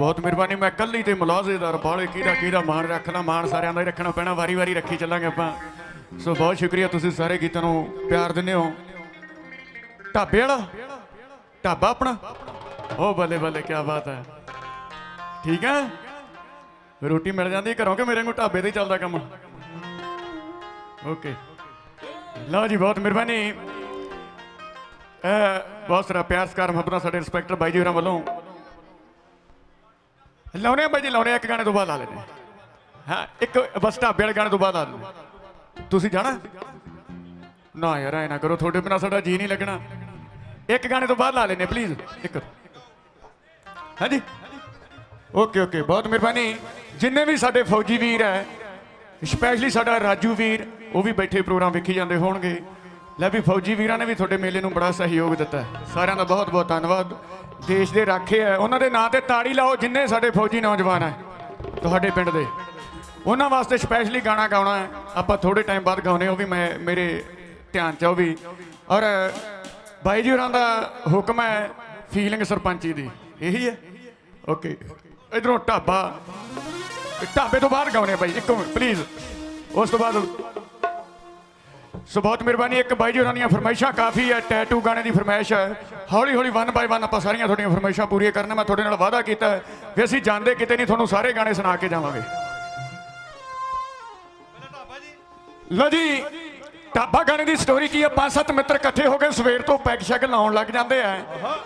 ਬਹੁਤ ਮਿਹਰਬਾਨੀ, ਮੈਂ ਕੱਲੀ ਤੇ ਮੁਲਾਜ਼ੇਦਾਰ ਬਾਲੇ ਕਿਹਦਾ ਕਿਹਦਾ ਮਾਣ ਰੱਖਣਾ, ਮਾਣ ਸਾਰਿਆਂ ਦਾ ਹੀ ਰੱਖਣਾ ਪੈਣਾ, ਵਾਰੀ ਵਾਰੀ ਰੱਖੀ ਚੱਲਾਂਗੇ ਆਪਾਂ। ਸੋ ਬਹੁਤ ਸ਼ੁਕਰੀਆ ਤੁਸੀਂ ਸਾਰੇ ਗੀਤਾਂ ਨੂੰ ਪਿਆਰ ਦਿੰਦੇ ਹੋ। ਢਾਬੇ ਵਾਲਾ? ਢਾਬਾ ਆਪਣਾ? ਉਹ ਬੱਲੇ ਬੱਲੇ ਕੀ ਬਾਤ ਹੈ। ਠੀਕ ਹੈ? ਰੋਟੀ ਮਿਲ ਜਾਂਦੀ ਘਰੋਂ ਕਿ ਮੇਰੇ ਨੂੰ ਢਾਬੇ ਤੇ ਚੱਲਦਾ ਕੰਮ? ਓਕੇ। ਲਓ ਜੀ, ਬਹੁਤ ਮਿਹਰਬਾਨੀ। ਇਹ ਬਹੁਤ ਸਾਰਾ ਪਿਆਰ ਸਤਿਕਾਰ ਮੁਹੱਬਤਾਂ ਸਾਡੇ ਇੰਸਪੈਕਟਰ ਬਾਈ ਜੀ ਹੋਰਾਂ ਵੱਲੋਂ ਲਾਉਣੇ ਆ ਬਾਈ ਜੀ ਲਾਉਣੇ ਆ, ਇੱਕ ਗਾਣੇ ਤੋਂ ਬਾਅਦ ਲਾ ਲੈਣੇ ਹਾਂ ਇੱਕ ਬਸ ਢਾਬੇ ਵਾਲੇ ਗਾਣੇ ਤੋਂ ਬਾਅਦ ਲਾ ਲੈਣੇ ਤੁਸੀਂ ਜਾਣਾ? ਨਾ ਯਾਰ ਐ ਨਾ ਕਰੋ ਤੁਹਾਡੇ ਬਿਨਾ ਸਾਡਾ ਜੀ ਨਹੀਂ ਲੱਗਣਾ। ਇੱਕ ਗਾਣੇ ਤੋਂ ਬਾਅਦ ਲਾ ਲੈਣੇ ਪਲੀਜ਼ ਇੱਕ। ਹਾਂਜੀ? ਓਕੇ ਓਕੇ ਬਹੁਤ ਮਿਹਰਬਾਨੀ। ਜਿੰਨੇ ਵੀ ਸਾਡੇ ਫੌਜੀ ਵੀਰ ਹੈ ਸਪੈਸ਼ਲੀ ਸਾਡਾ ਰਾਜੂ ਵੀਰ ਉਹ ਵੀ ਬੈਠੇ ਪ੍ਰੋਗਰਾਮ ਵੇਖੀ ਜਾਂਦੇ ਹੋਣਗੇ। ਲੈ ਵੀ ਫੌਜੀ ਵੀਰਾਂ ਨੇ ਵੀ ਤੁਹਾਡੇ ਮੇਲੇ ਨੂੰ ਬੜਾ ਸਹਿਯੋਗ ਦਿੱਤਾ ਸਾਰਿਆਂ ਦਾ ਬਹੁਤ ਬਹੁਤ ਧੰਨਵਾਦ। ਦੇਸ਼ ਦੇ ਰਾਖੇ ਹੈ। ਉਹਨਾਂ ਦੇ ਨਾਂ ਤੇ ਤਾੜੀ ਲਾਓ, ਜਿੰਨੇ ਸਾਡੇ ਫੌਜੀ ਨੌਜਵਾਨ ਹੈ। ਤੁਹਾਡੇ ਪਿੰਡ ਦੇ। ਉਹਨਾਂ ਵਾਸਤੇ ਸਪੈਸ਼ਲੀ ਗਾਣਾ ਗਾਉਣਾ ਹੈ। ਆਪਾਂ ਥੋੜੇ ਟਾਈਮ ਬਾਅਦ ਗਾਉਨੇ ਉਹ ਵੀ ਮੈਂ, ਮੇਰੇ ਧਿਆਨ ਚ ਉਹ ਵੀ। ਔਰ, ਬਾਈ ਜੀ ਉਹਨਾਂ ਦਾ ਹੁਕਮ ਹੈ ਫੀਲਿੰਗ ਸਰਪੰਚੀ ਦੀ। ਇਹੀ ਹੈ? ਓਕੇ ਇਧਰੋਂ ਢਾਬਾ। ਢਾਬੇ ਤੋਂ ਬਾਹਰ ਗਾਉਣੇ ਆ ਬਾਈ, ਇੱਕ ਮਿੰਟ ਪਲੀਜ਼ ਉਸ ਤੋਂ ਬਾਅਦ ਸੋ ਬਹੁਤ ਮਿਹਰਬਾਨੀ, ਇੱਕ ਬਾਈ ਜੀ ਉਹਨਾਂ ਦੀਆਂ ਫਰਮਾਇਸ਼ਾਂ, ਕਾਫੀ ਹੈ ਟੈਟੂ ਗਾਣੇ ਦੀ ਫਰਮਾਇਸ਼ ਹੈ। ਹੌਲੀ ਹੌਲੀ ਵਨ ਬਾਈ ਵਨ ਆਪਾਂ ਸਾਰੀਆਂ ਤੁਹਾਡੀਆਂ ਫਰਮਾਇਸ਼ਾਂ ਪੂਰੀਆਂ ਕਰਨਾ, ਮੈਂ ਤੁਹਾਡੇ ਨਾਲ ਵਾਅਦਾ ਕੀਤਾ ਹੈ ਵੀ ਅਸੀਂ ਜਾਂਦੇ ਕਿਤੇ ਨਹੀਂ, ਤੁਹਾਨੂੰ ਸਾਰੇ ਗਾਣੇ ਸੁਣਾ ਕੇ ਜਾਵਾਂਗੇ। ਲਓ ਜੀ, ਢਾਬਾ ਗਾਣੇ ਦੀ ਸਟੋਰੀ ਕੀ ਹੈ? ਪੰਜ ਸੱਤ ਮਿੱਤਰ ਇਕੱਠੇ ਹੋ ਕੇ ਸਵੇਰ ਤੋਂ ਪੈਗ ਸ਼ੈਗ ਲਾਉਣ ਲੱਗ ਜਾਂਦੇ ਆ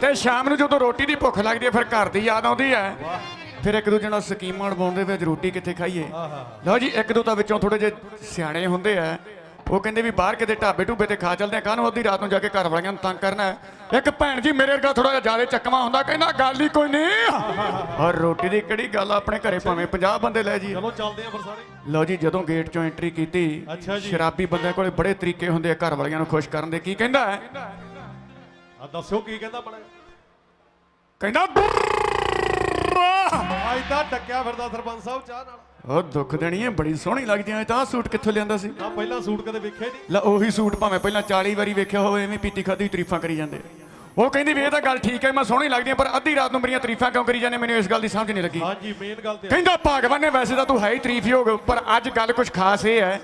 ਤੇ ਸ਼ਾਮ ਨੂੰ ਜਦੋਂ ਰੋਟੀ ਦੀ ਭੁੱਖ ਲੱਗਦੀ ਹੈ, ਫਿਰ ਘਰ ਦੀ ਯਾਦ ਆਉਂਦੀ ਹੈ। ਫਿਰ ਇੱਕ ਦੂਜੇ ਨਾਲ ਸਕੀਮਾਂ ਬਣਾਉਂਦੇ ਵਿੱਚ ਰੋਟੀ ਕਿੱਥੇ ਖਾਈਏ? ਲਓ ਜੀ, ਇੱਕ ਦੋ ਤਾਂ ਵਿੱਚੋਂ ਥੋੜੇ ਜਿਹੇ ਸਿਆਣੇ ਹੁੰਦੇ ਆ। ਉਹ ਕਹਿੰਦੇ ਵੀ ਬਾਹਰ ਕਿਤੇ ਢਾਬੇ ਢੂਬੇ ਤੇ ਖਾ ਚੱਲਦੇ ਆ ਕਾਹਨੂੰ ਅੱਧੀ ਰਾਤ ਨੂੰ ਜਾ ਕੇ ਘਰ ਵਾਲਿਆਂ ਨੂੰ ਤੰਗ ਕਰਨਾ ਹੈ। ਇੱਕ ਭੈਣ ਜੀ ਮੇਰੇ ਵਰਗਾ ਥੋੜਾ ਜਿਹਾ ਜ਼ਿਆਦਾ ਚੱਕਵਾ ਹੁੰਦਾ ਕਹਿੰਦਾ ਗੱਲ ਹੀ ਕੋਈ ਨਹੀਂ। ਔਰ ਰੋਟੀ ਦੀ ਕਿਹੜੀ ਗੱਲ ਆਪਣੇ ਘਰੇ ਭਾਵੇਂ 50 ਬੰਦੇ ਲੈ ਜੀ। ਚਲੋ ਚੱਲਦੇ ਆ ਫਿਰ ਸਾਰੇ। ਲਓ ਜੀ ਜਦੋਂ ਗੇਟ ਚੋਂ ਐਂਟਰੀ ਕੀਤੀ ਅੱਛਾ ਜੀ। ਸ਼ਰਾਬੀ ਬੰਦਿਆਂ ਕੋਲੇ ਬੜੇ ਤਰੀਕੇ ਹੁੰਦੇ ਆ ਘਰ ਵਾਲਿਆਂ ਨੂੰ ਖੁਸ਼ ਕਰਨ ਦੇ। ਕੀ ਕਹਿੰਦਾ ਹੈ? ਆ ਦੱਸਿਓ ਕੀ ਕਹਿੰਦਾ ਬੜਾ। ਕਹਿੰਦਾ ਅੱਜ ਤਾਂ ਟੱਕਿਆ ਫਿਰਦਾ ਸਰਪੰਚ ਸਾਹਿਬ ਚਾਹ ਨਾਲ। ਉਹ ਦੁੱਖ ਦੇਣੀ ਹੈ ਬੜੀ ਸੋਹਣੀ ਲੱਗਦੀ ਐ ਤਾਂ ਸੂਟ ਕਿੱਥੋਂ ਲਿਆਂਦਾ ਸੀ ਨਾ ਪਹਿਲਾਂ ਸੂਟ ਕਦੇ ਵੇਖਿਆ ਹੀ ਨਹੀਂ ਲੈ ਉਹੀ ਸੂਟ ਭਾਵੇਂ ਪਹਿਲਾਂ 40 ਵਾਰੀ ਵੇਖਿਆ ਹੋਵੇ ਐਵੇਂ ਪੀਤੀ ਖਾਦੀ ਤਾਰੀਫਾਂ ਕਰੀ ਜਾਂਦੇ ਆ। ਉਹ ਕਹਿੰਦੀ ਵੀ ਇਹ ਤਾਂ ਗੱਲ ਠੀਕ ਹੈ ਮੈਂ ਸੋਹਣੀ ਲੱਗਦੀ ਆ ਪਰ ਅੱਧੀ ਰਾਤ ਨੂੰ ਮੇਰੀਆਂ ਤਾਰੀਫਾਂ ਕਿਉਂ ਕਰੀ ਜਾਂਦੇ ਮੈਨੂੰ ਇਸ ਗੱਲ ਦੀ ਸਮਝ ਨਹੀਂ ਲੱਗੀ ਹਾਂਜੀ ਮੇਨ ਗੱਲ ਤੇ ਆ। ਕਹਿੰਦਾ ਭਗਵਾਨ ਨੇ ਵੈਸੇ ਤਾਂ ਤੂੰ ਹੈ ਹੀ ਤਾਰੀਫ ਹੀ ਹੋਗਾ ਪਰ ਅੱਜ ਗੱਲ ਕੁਝ ਖਾਸ ਇਹ ਹੈ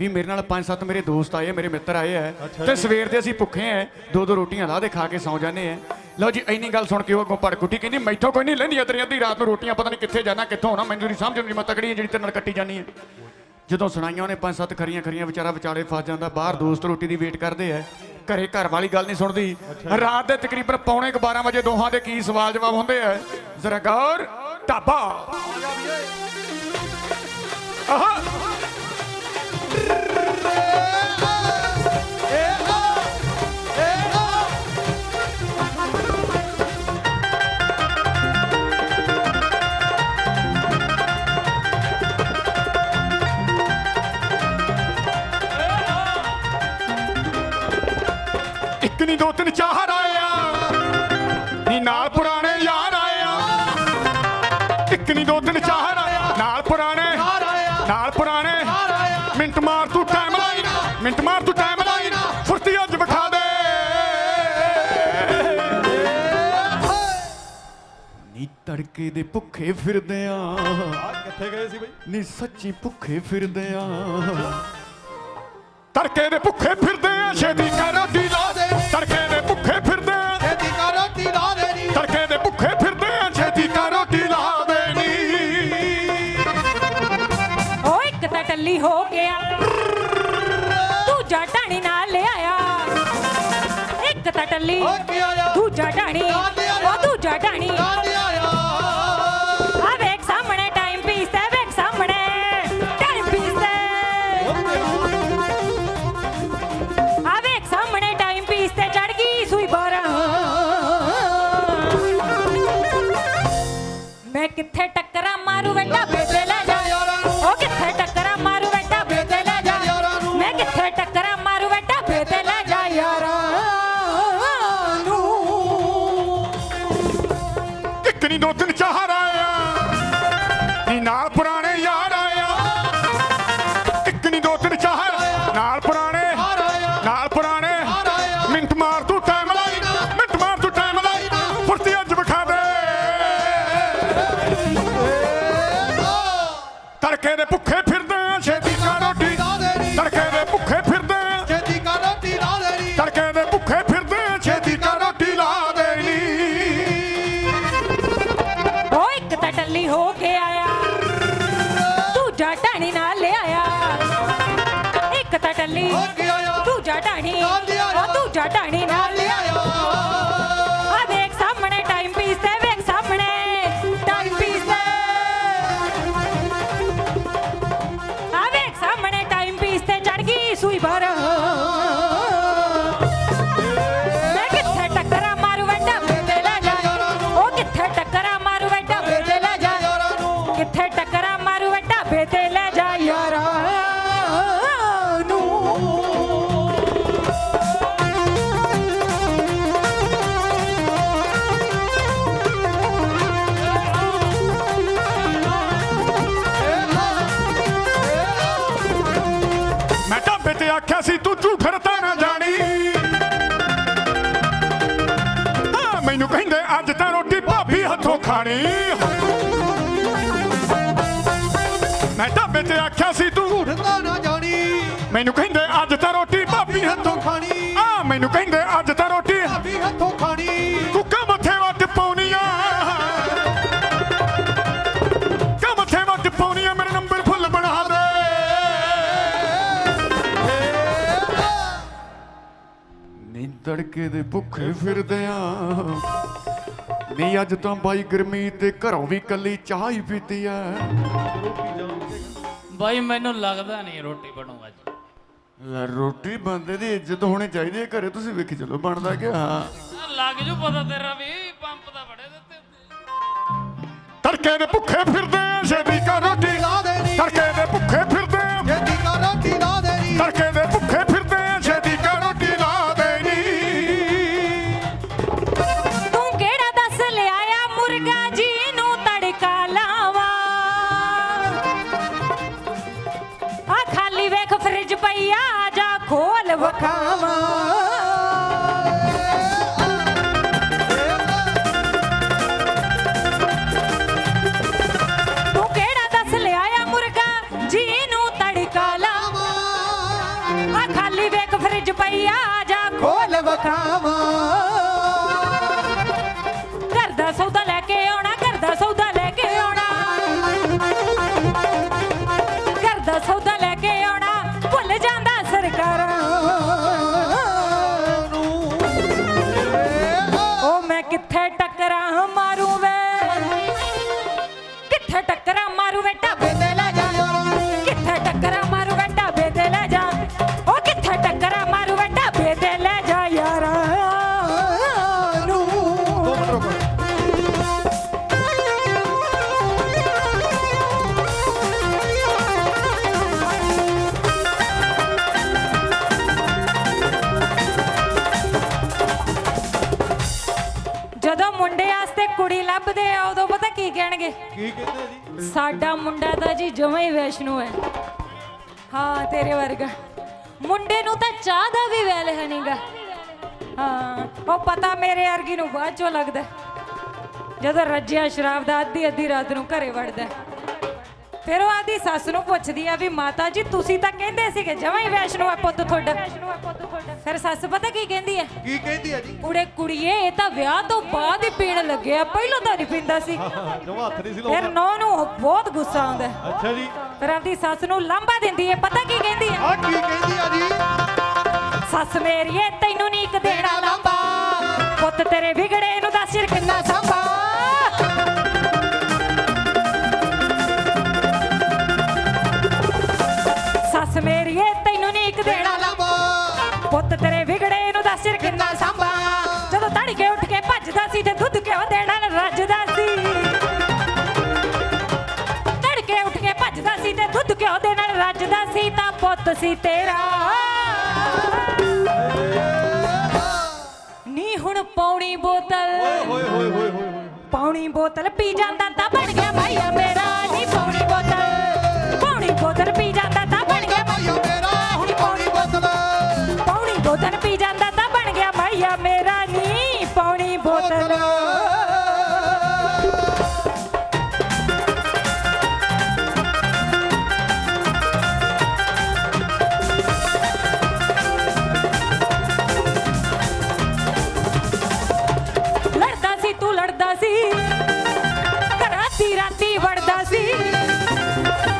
ਵੀ ਮੇਰੇ ਨਾਲ ਪੰਜ ਸੱਤ ਮੇਰੇ ਦੋਸਤ ਆਏ ਆ, ਮੇਰੇ ਮਿੱਤਰ ਆਏ ਆ ਅੱਛਾ ਤੇ। ਸਵੇਰ ਦੇ ਅਸੀਂ ਭੁੱਖੇ ਆ ਦੋ ਦੋ ਰੋਟੀਆਂ ਲਾ ਦੇ ਖਾ ਕੇ ਸੌ ਜਾਂਦੇ ਆ ਲਓ ਜੀ ਇੰਨੀ ਗੱਲ ਸੁਣ ਕੇ ਉਹ ਅੱਗੋਂ ਪੜਕੁੱਟੀ ਕਹਿੰਦੀ ਮੈਥੋਂ ਕੋਈ ਨਹੀਂ ਲੈਂਦੀ ਤੇਰੀ ਅੱਧੀ ਰਾਤ ਨੂੰ ਰੋਟੀਆਂ ਪਤਾ ਨਹੀਂ ਕਿੱਥੇ ਜਾਣਾ ਕਿੱਥੋਂ ਆਉਣਾ ਮੈਨੂੰ ਨਹੀਂ ਸਮਝ ਆਉਂਦੀ ਮੈਂ ਤਕੜੀ ਜਿਹੜੀ ਤੇਰੇ ਨਾਲ ਕੱਟੀ ਜਾਨੀ ਹੈ। ਜਦੋਂ ਸੁਣਾਈਆਂ ਉਹਨੇ ਪੰਜ ਸੱਤ ਖਰੀਆਂ ਖਰੀਆਂ ਵਿਚਾਰਾ ਵਿਚਾਲੇ ਫਸ ਜਾਂਦਾ ਬਾਹਰ ਦੋਸਤ ਰੋਟੀ ਦੀ ਵੇਟ ਕਰਦੇ ਆ। ਘਰੇ ਘਰ ਵਾਲੀ ਗੱਲ ਨਹੀਂ ਸੁਣਦੀ। ਰਾਤ ਦੇ ਤਕਰੀਬਨ ਪੌਣੇ ਕੁ 12 ਵਜੇ ਦੋਹਾਂ ਦੇ ਕੀ ਸਵਾਲ ਜਵਾਬ ਹੁੰਦੇ ਆ? ਜ਼ਰਾ ਗੌਰ ਢਾਬਾ। ਆਹਾ। ਨਹੀਂ ਦੋ ਤਿੰਨ ਚਾਰ ਆਇਆ। ਨੀ ਨਾਲ ਪੁਰਾਣੇ ਯਾਰ ਆਇਆ। ਇੱਕ ਨਹੀਂ ਦੋ ਤਿੰਨ ਚਾਰ ਆਇਆ। ਨਾਲ ਪੁਰਾਣੇ ਨਾਲ ਪੁਰਾਣੇ। ਮਿੰਟ ਮਾਰ ਤੂੰ ਟਾਈਮ ਲਾਈ ਮਿੰਟ ਮਾਰ ਤੂੰ ਟਾਈਮ ਲਾਈ ਫੁਰਤੀ ਅੱਜ ਵਿਖਾ ਦੇ। ਨੀ ਤੜਕੇ ਦੇ ਭੁੱਖੇ ਫਿਰਦੇ ਆ। ਆ ਕਿੱਥੇ ਗਏ ਸੀ ਬਈ? ਨੀ ਸੱਚੀ ਭੁੱਖੇ ਫਿਰਦੇ ਆ। ਤੜਕੇ ਦੇ ਭੁੱਖੇ ਫਿਰਦੇ ਆ। ਛੇਤੀ ਕਰ ਰੋਟੀ ਛੇਤੀ ਲਾ ਦੇਣੀ ਤੜਕੇ ਦੇ ਭੁੱਖੇ ਫਿਰਦੇ ਆ ਛੇਤੀ ਕਰ ਰੋਟੀ ਲਾ ਦੇਣੀ ਓ ਇੱਕ ਤਾਂ ਟੱਲੀ ਹੋ ਗਿਆ। ਦੂਜਾ ਢਾਣੀ ਨਾਲ ਲਿਆਇਆ। ਇੱਕ ਤਾਂ ਟੱਲੀ। ਓ ਕੀ ਆਇਆ ਦੂਜਾ ਢਾਣੀ। ਉਹ ਦੂਜਾ ਢਾਣੀ। ਕਾਹਦੇ ਆਇਆ ਮੈਂ ਕਿੱਥੇ ਟੱਕਰਾਂ ਢਾਣੀ ਨਾਲ ਲਿਆਇਆ। ਉਹ ਢਾਣੀ ਨਾਲ ਲਿਆਇਆ ਮੈਨੂੰ ਕਹਿੰਦੇ ਅੱਜ ਤਾਂ ਰੋਟੀ ਭਾਬੀ ਹੱਥੋਂ ਖਾਣੀ। ਮੈਂ ਤੇ ਆਖਿਆ ਸੀ ਤੂੰ ਝੂਠਦਾ ਨਾ ਜਾਣੀ। ਮੈਨੂੰ ਕਹਿੰਦੇ ਅੱਜ ਤਾਂ ਰੋਟੀ ਭਾਬੀ ਹੱਥੋਂ ਖਾਣੀ। ਤੜਕੇ ਦੇ ਭੁੱਖੇ ਫਿਰਦੇ ਆ। ਨੀ ਅੱਜ ਤਾਂ ਬਾਈ ਗਰਮੀ ਤੇ ਘਰੋਂ ਵੀ ਕੱਲੀ ਚਾਹ ਹੀ ਪੀਤੀ ਆ ਬਾਈ ਮੈਨੂੰ ਲੱਗਦਾ ਨਹੀਂ ਰੋਟੀ ਬਣੂ ਅੱਜ। ਲੈ, ਰੋਟੀ ਬੰਦੇ ਦੀ ਇੱਜ਼ਤ ਹੋਣੀ ਚਾਹੀਦੀ ਹੈ ਘਰੇ ਤੁਸੀਂ ਵੇਖੀ ਚਲੋ ਬਣਦਾ ਕਿ ਹਾਂ ਲੱਗ ਜੂ ਪਤਾ ਤੇਰਾ ਵੀ ਪੰਪ ਦਾ ਬੜੇ ਦਿੱਤੇ। ਉੱਤੇ ਤੜਕੇ ਦੇ ਭੁੱਖੇ ਫਿਰਦੇ ਆ ਛੇਤੀ ਕਰ ਰੋਟੀ ਲਾ ਦੇਣੀ। ਤੜਕੇ ਦੇ ਵੇਖ ਫ੍ਰਿਜ ਪਈ ਆ ਜਾ ਖੋਲ ਵਖਾਵਾ। ਕਿਹੜਾ ਦੱਸ ਲਿਆਇਆ ਮੁਰਗਾ ਜੀ ਨੂੰ ਤੜਕਾ ਲਾਵਾ? ਖਾਲੀ ਵੇਖ ਫਰਿੱਜ ਪਈ ਆ ਜਾ ਖੋਲ ਵਖਾਵਾਂ। ਜਦੋਂ ਮੁੰਡੇ ਵਾਸਤੇ ਕੁੜੀ ਲੱਭਦੇ ਆ ਉਦੋਂ ਪਤਾ ਕੀ ਕਹਿਣਗੇ? ਕੀ ਕਹਿੰਦੇ ਜੀ? ਸਾਡਾ ਮੁੰਡਾ ਤਾਂ ਜੀ ਜਮਾਂ ਹੀ ਵੈਸ਼ਨੂ ਹੈ। ਹਾਂ ਤੇਰੇ ਵਰਗਾ। ਮੁੰਡੇ ਨੂੰ ਤਾਂ ਚਾਹ ਦਾ ਵੀ ਵੈਲ ਹੈ ਨਹੀਂਗਾ ਹਾਂ ਉਹ ਪਤਾ ਮੇਰੇ ਵਰਗੀ ਨੂੰ ਬਾਅਦ ਚੋਂ ਲੱਗਦਾ ਜਦੋਂ ਰੱਜਿਆ ਸ਼ਰਾਬ ਦਾ ਅੱਧੀ ਅੱਧੀ ਰਾਤ ਨੂੰ ਘਰੇ ਵੜਦਾ। ਫਿਰ ਉਹ ਆਦੀ ਸੱਸ ਨੂੰ ਪੁੱਛਦੀ ਆ ਵੀ ਮਾਤਾ ਜੀ ਤੁਸੀਂ ਤਾਂ ਕਹਿੰਦੇ ਸੀਗੇ ਜਮਾਂ ਹੀ ਵੈਸ਼ਨੂ ਹੈ ਪੁੱਤ ਤੁਹਾਡਾ। ਫਿਰ ਸੱਸ ਪਤਾ ਕੀ ਕਹਿੰਦੀ ਹੈ ਕੀ ਕਹਿੰਦੀ ਆ ਜੀ? ਕੁੜੇ ਕੁੜੀਏ ਇਹ ਤਾਂ ਵਿਆਹ ਤੋਂ ਬਾਅਦ ਹੀ ਪੀਣ ਲੱਗਿਆ ਪਹਿਲਾਂ ਤਾਂ ਨਹੀਂ ਪੀਂਦਾ ਸੀ। ਜਮਾ ਹੱਥ ਨਹੀਂ ਸੀ ਫਿਰ ਲਾਉਂਦਾ। ਨੌ ਨੂੰ ਬਹੁਤ ਗੁੱਸਾ ਆਉਂਦਾ। ਅੱਛਾ ਜੀ। ਫਿਰ ਆਪਦੀ ਸੱਸ ਨੂੰ ਲਾਂਬਾ ਦਿੰਦੀ ਹੈ ਪਤਾ ਕੀ ਕਹਿੰਦੀ ਹੈ ਆ ਕੀ ਕਹਿੰਦੀ ਆ ਜੀ? ਸੱਸ ਮੇਰੀਏ ਤੈਨੂੰ ਨਹੀਂ ਇੱਕ ਦੇਣਾ ਲਾਂਬਾ ਪੁੱਤ ਤੇਰੇ ਵਿਗੜੇ ਨੂੰ ਦੱਸ ਸਿਰ ਕਿੰਨਾ ਸੰਭਾ ਪੁੱਤ ਤੇਰੇ ਵਿਗੜੇ ਨੂੰ ਦੱਸ ਸਿਰ ਕਿੰਨਾ ਸੰਭਾ। ਜਦੋਂ ਤੜਕੇ ਉੱਠ ਕੇ ਭੱਜਦਾ ਸੀ ਤੇ ਦੁੱਧ ਕਿਉਂ ਦੇਣਾ ਨਾਲ ਰੱਜਦਾ ਸੀ? ਤੜਕੇ ਉੱਠ ਕੇ ਭੱਜਦਾ ਸੀ ਤੇ ਦੁੱਧ ਕਿਉਂ ਦੇ ਨਾਲ ਰੱਜਦਾ ਸੀ? ਤਾਂ ਪੁੱਤ ਸੀ ਤੇਰਾ। ਨੀ ਹੁਣ ਪੌਣੀ ਬੋਤਲ। ਓਏ ਹੋਏ ਹੋਏ ਹੋਏ ਹੋਏ ਹੋਏ। ਪੌਣੀ ਬੋਤਲ ਪੀ ਜਾਂਦਾ ਤਾਂ ਬਣ ਗਿਆ ਭਾਈਆ ਮੇਰਾ। ਦੀ ਬੋਤਲ ਲੜਦਾ ਸੀ ਤੂੰ ਲੜਦਾ ਸੀ ਘਰਾਂ ਦੀ ਰਾਤੀ ਵੜਦਾ ਸੀ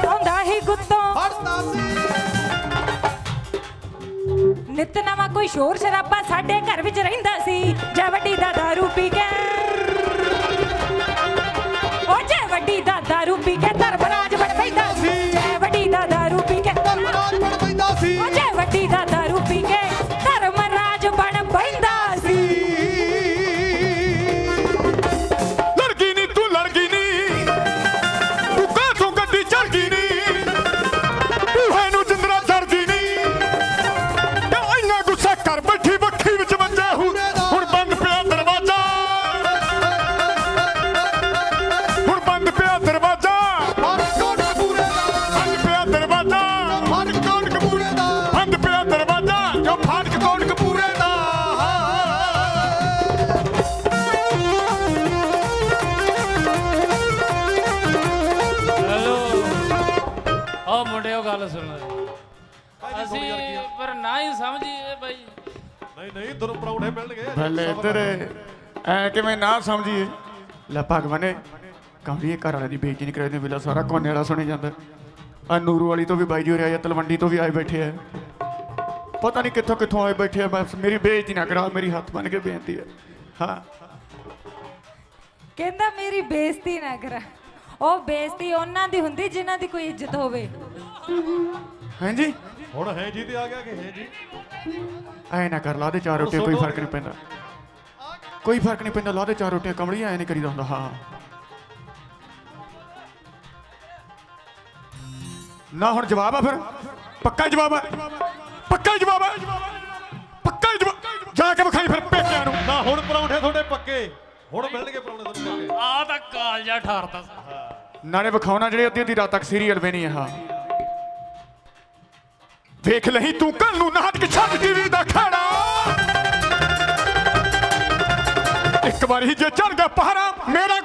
ਆਉਂਦਾ ਹੀ ਗੁੱਤੋਂ ਹੜਦਾ ਸੀ ਨਿਤ ਨਵਾਂ ਕੋਈ ਸ਼ੋਰ ਸ਼ਰਾਬਾ ਸਾਡੇ ਘਰ ਵਿੱਚ ਰਹਿੰਦਾ ਆ ਮੁੰਡਿਓ ਗੱਲ ਸੁਣੋ ਅਸੀਂ ਪਰ ਨਾ ਹੀ ਸਮਝੀਏ ਬਾਈ। ਨਹੀਂ ਨਹੀਂ ਦੋਨੋਂ ਪਰੌਂਠੇ ਮਿਲਣਗੇ। ਭਲੇ ਇੱਧਰ ਐ ਕਿਵੇਂ ਨਾ ਸਮਝੀਏ। ਲੈ ਭਗਵਾਨੇ ਕਮਲੀਏ ਘਰ ਵਾਲੇ ਦੀ ਬੇਇੱਜ਼ਤੀ ਨਹੀਂ ਕਰਾਉਂਦੇ ਵੇਲਾ ਸਾਰਾ ਕੋਨੇ ਵਾਲਾ ਸੁਣੀ ਜਾਂਦਾ। ਆ ਨੂਰੂ ਵਾਲੀ ਤੋਂ ਵੀ ਬਾਈ ਜੀ ਹੋ ਰਿਹਾ ਤਲਵੰਡੀ ਤੋਂ ਵੀ ਆਏ ਬੈਠੇ ਆ। ਪਤਾ ਨਹੀਂ ਕਿੱਥੋਂ ਕਿੱਥੋਂ ਆਏ ਬੈਠੇ ਆ ਬਸ ਮੇਰੀ ਬੇਇੱਜ਼ਤੀ ਨਾ ਕਰਾ ਮੇਰੀ ਹੱਥ ਬੰਨ ਕੇ ਬੇਨਤੀ ਹੈ ਹਾਂ। ਕਹਿੰਦਾ ਮੇਰੀ ਬੇਇੱਜ਼ਤੀ ਨਾ ਕਰਾ। ਉਹ ਬੇਇੱਜ਼ਤੀ ਉਹਨਾਂ ਦੀ ਹੁੰਦੀ ਜਿਨ੍ਹਾਂ ਦੀ ਕੋਈ ਇੱਜ਼ਤ ਹੋਵੇ। ਹਾਂਜੀ? ਹੁਣ ਹੈ ਜੀ ਤੇ ਆ ਗਿਆ ਕਿ ਹੈ ਜੀ? ਐ ਨਾ ਕਰ ਲਾ ਦੇ ਚਾਰ ਰੋਟੀਆਂ ਕੋਈ ਫ਼ਰਕ ਨਹੀਂ ਪੈਂਦਾ। ਕੋਈ ਫ਼ਰਕ ਨਹੀਂ ਪੈਂਦਾ ਲਾ ਦੇ ਚਾਰ ਰੋਟੀਆਂ ਕਮਲੀ ਐ ਨਹੀਂ ਕਰੀਦਾ ਹੁੰਦਾ ਹਾਂ। ਨਾ ਹੁਣ ਜਵਾਬ ਆ ਫਿਰ। ਪੱਕਾ ਜਵਾਬ ਆ। ਪੱਕਾ ਜਵਾਬ ਆ। ਪੱਕਾ ਜਵਾਬ। ਜਾ ਕੇ ਵਿਖਾਈ ਫਿਰ ਪੇਕਿਆਂ ਨੂੰ। ਨਾ ਹੁਣ ਪਰੌਂਠੇ ਤੁਹਾਡੇ ਪੱਕੇ। ਹੁਣ ਮਿਲਣਗੇ ਪਰੌਂਠੇ ਤੁਹਾਨੂੰ ਪੱਕੇ ਆ ਤਾਂ ਕਾਲਜਾ ਠਾਰਤਾ। ਨਾਲੇ ਵਿਖਾਉਣਾ ਜਿਹੜੇ ਅੱਧੀ ਅੱਧੀ ਰਾਤ ਤੱਕ ਸੀਰੀਅਲ ਵੇਣੀ ਆ। ਹਾਂ ਵੇਖ ਲਈ ਤੂੰ ਕੱਲ ਨੂੰ ਨਾਟਕ ਛੱਡ ਟੀਵੀ ਦਾ ਖੜਾ ਇੱਕ ਵਾਰੀ ਜੇ ਚੜ ਗਿਆ ਪਹਾੜਾ ਮੇਰਾ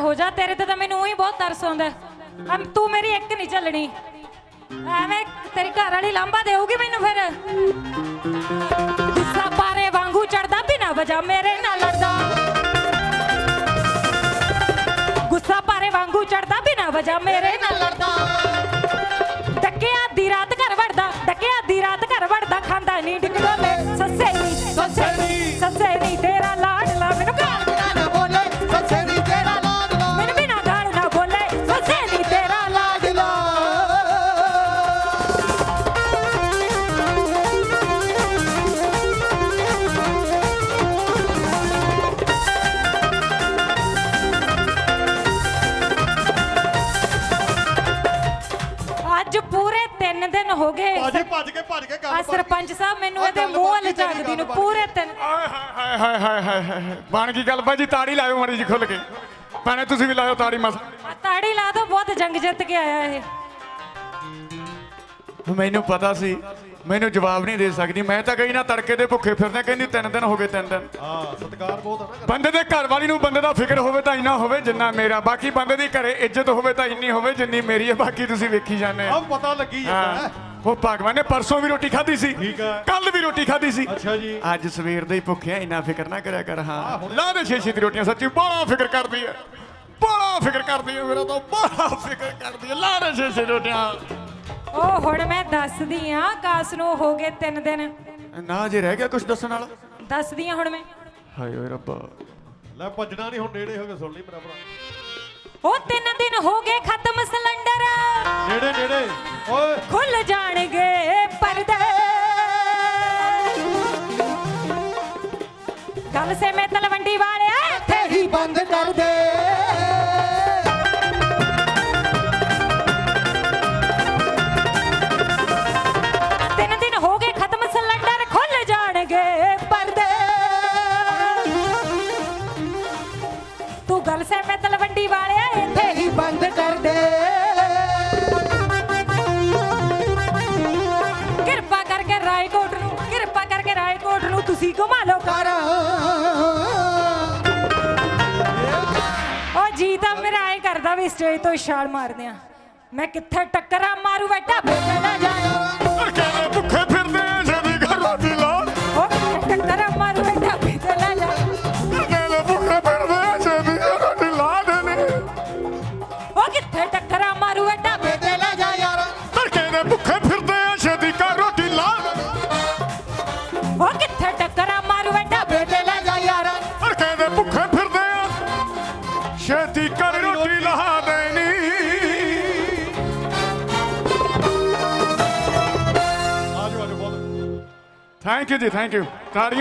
ਹੋ ਜਾ, ਤੇਰੇ ਤੇ ਤਾਂ ਮੈਨੂੰ ਉਹੀ ਬਹੁਤ ਤਰਸ ਆਉਂਦਾ। ਹੈ। ਅਮ ਤੂੰ ਮੇਰੀ ਇੱਕ ਨਹੀਂ ਚੱਲਣੀ। ਐਵੇਂ ਤੇਰੀ ਘਰ ਵਾਲੀ ਲਾਂਬਾ ਦੇਊਗੀ ਮੈਨੂੰ ਫਿਰ। ਗੁੱਸਾ ਪਾਰੇ ਵਾਂਗੂ ਚੜਦਾ ਬਿਨਾ ਵਜਾ, ਮੇਰੇ ਨਾਲ ਲੜਦਾ। ਗੁੱਸਾ ਪਾਰੇ ਵਾਂਗੂ ਚੜਦਾ ਬਿਨਾ ਵਜਾ, ਮੇਰੇ ਨਾਲ ਲੜਦਾ। ਵੱਲ ਝਾਕਦੀ ਨੂੰ ਪੂਰੇ ਤਿੰਨ ਆਏ ਹਾਏ ਹਾਏ ਹਾਏ ਹਾਏ ਹਾਏ ਹਾਏ। ਬਣ ਗਈ ਗੱਲ ਬਾਜੀ ਤਾੜੀ ਲਾਇਓ ਮਾੜੀ ਜੀ ਖੁੱਲ ਕੇ। ਭੈਣੇ ਤੁਸੀਂ ਵੀ ਲਾਇਓ ਤਾੜੀ ਮਸ ਆ ਤਾੜੀ ਲਾ ਦੋ ਬਹੁਤ ਜੰਗ ਜਿੱਤ ਕੇ ਆਇਆ ਇਹ। ਮੈਨੂੰ ਪਤਾ ਸੀ ਮੈਨੂੰ ਜਵਾਬ ਨਹੀਂ ਦੇ ਸਕਦੀ। ਮੈਂ ਤਾਂ ਕਹੀ ਨਾ ਤੜਕੇ ਦੇ ਭੁੱਖੇ ਫਿਰਦੇ ਕਹਿੰਦੀ ਤਿੰਨ ਦਿਨ ਹੋ ਗਏ ਤਿੰਨ ਦਿਨ। ਹਾਂ ਸਤਿਕਾਰ ਬਹੁਤ ਆ ਨਾ ਬੰਦੇ ਦੇ ਘਰ ਵਾਲੀ ਨੂੰ ਬੰਦੇ ਦਾ ਫਿਕਰ ਹੋਵੇ ਤਾਂ ਇੰਨਾ ਹੋਵੇ ਜਿੰਨਾ ਮੇਰਾ। ਬਾਕੀ ਬੰਦੇ ਦੀ ਘਰੇ ਇੱਜ਼ਤ ਹੋਵੇ ਤਾਂ ਇੰਨੀ ਹੋਵੇ ਜਿੰਨੀ ਮੇਰੀ ਹੈ। ਬਾਕੀ ਤੁਸੀਂ ਵੇਖੀ ਜਾਂਦੇ ਆ। ਪਤਾ ਲੱਗੀ ਜਾਂਦਾ ਹੈ। ਉਹ ਭਗਵਾਨ ਨੇ ਪਰਸੋਂ ਵੀ ਰੋਟੀ ਖਾਧੀ ਸੀ। ਠੀਕ। ਕੱਲ ਵੀ ਰੋਟੀ ਖਾਧੀ ਸੀ। ਅੱਛਾ ਜੀ। ਅੱਜ ਸਵੇਰ ਦੇ ਹੀ ਭੁੱਖੇ ਆ ਇੰਨਾ ਫਿਕਰ ਨਾ ਕਰਿਆ ਕਰ ਹਾਂ। ਲਾ ਦੇ ਛੇ ਛੇ ਦੀ ਰੋਟੀਆਂ ਸੱਚੀ ਬੜਾ ਫਿਕਰ ਕਰਦੀ ਹੈ ਬੜਾ ਫਿਕਰ ਕਰਦੀ ਹੈ ਮੇਰਾ ਤਾਂ ਬੜਾ ਫਿਕਰ ਕਰਦੀ ਹੈ ਲਾ ਦੇ ਛੇ ਛੇ ਰੋਟੀਆਂ। ਉਹ ਹੁਣ ਮੈਂ ਦੱਸਦੀ ਆ ਕਾਸ ਨੂੰ ਹੋ ਗਏ ਤਿੰਨ ਦਿਨ। ਨਾ ਜੇ ਰਹਿ ਗਿਆ ਕੁਝ ਦੱਸਣ ਵਾਲਾ। ਦੱਸਦੀ ਆ ਹੁਣ ਮੈਂ। ਹਾਏ ਓਏ ਰੱਬਾ। ਲੈ ਭੱਜਣਾ ਨਹੀਂ ਹੁਣ ਨੇੜੇ ਹੋ ਕੇ ਸੁਣ ਲਈ ਮੇਰਾ ਭਰਾ ਉਹ ਤਿੰਨ ਦਿਨ ਹੋ ਗਏ ਖਤਮ ਸਿਲੰਡਰ। ਨੇੜੇ ਨੇੜੇ। ਖੁੱਲ ਜਾਣਗੇ ਪਰਦੇ। ਗੱਲ ਸੇ ਮੈਂ ਤਲਵੰਡੀ ਵਾਲਿਆ। ਇੱਥੇ ਹੀ ਬੰਦ ਕਰ ਦੇ। ਛਾਲ ਮਾਰਦੇ ਆ। ਮੈਂ ਕਿੱਥੇ ਟੱਕਰਾਂ ਮਾਰੂ ਬੈਠਾ? Thank you.